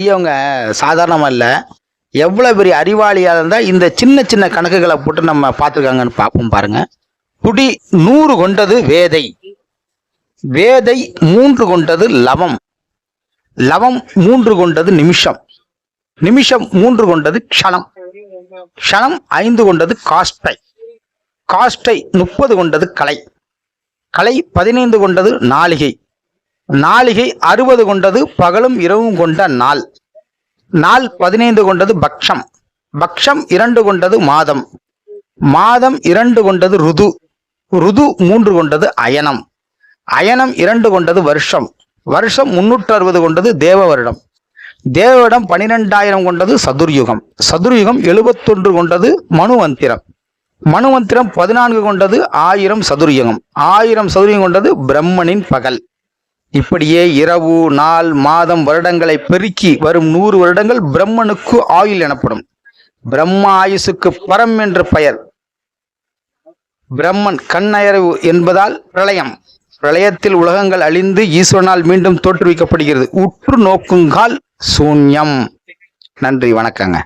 பெரியவங்க சாதாரணமாக இல்லை. எவ்வளோ பெரிய அறிவாளியாக இருந்தால் இந்த சின்ன சின்ன கணக்குகளை போட்டு நம்ம பார்த்துருக்காங்கன்னு பார்ப்போம் பாருங்க. குடி நூறு கொண்டது வேதை. வேதை மூன்று கொண்டது லவம். லவம் மூன்று கொண்டது நிமிஷம். நிமிஷம் மூன்று கொண்டது க்ஷணம். க்ஷணம் ஐந்து கொண்டது காஸ்டை காஸ்டை முப்பது கொண்டது கலை. கலை பதினைந்து கொண்டது நாளிகை. நாளிகை அறுபது கொண்டது பகலும் இரவும் கொண்ட நாள். நாள் பதினைந்து கொண்டது பக்ஷம். பக்ஷம் இரண்டு கொண்டது மாதம். மாதம் இரண்டு கொண்டது ருது. ருது மூன்று கொண்டது அயனம். அயனம் இரண்டு கொண்டது வருஷம். வருஷம் முன்னூற்று அறுபது கொண்டது தேவ வருடம். தேவ வருடம் பனிரெண்டாயிரம் கொண்டது சதுர்யுகம். சதுர்யுகம் எழுபத்தொன்று கொண்டது மனுவந்திரம் மனுவந்திரம் பதினான்கு கொண்டது ஆயிரம் சதுர்யுகம். ஆயிரம் சதுர்யுகம் கொண்டது பிரம்மனின் பகல். இப்படியே இரவு நாள் மாதம் வருடங்களை பெருக்கி வரும் நூறு வருடங்கள் பிரம்மனுக்கு ஆயுள் எனப்படும். பிரம்ம ஆயுசுக்கு பரம் என்று பெயர். பிரம்மன் கண்ணயரவு என்பதால் பிரளயம். பிரளயத்தில் உலகங்கள் அழிந்து ஈஸ்வரனால் மீண்டும் தோற்றுவிக்கப்படுகிறது. உற்று நோக்குங்கால் சூன்யம். நன்றி வணக்கங்க.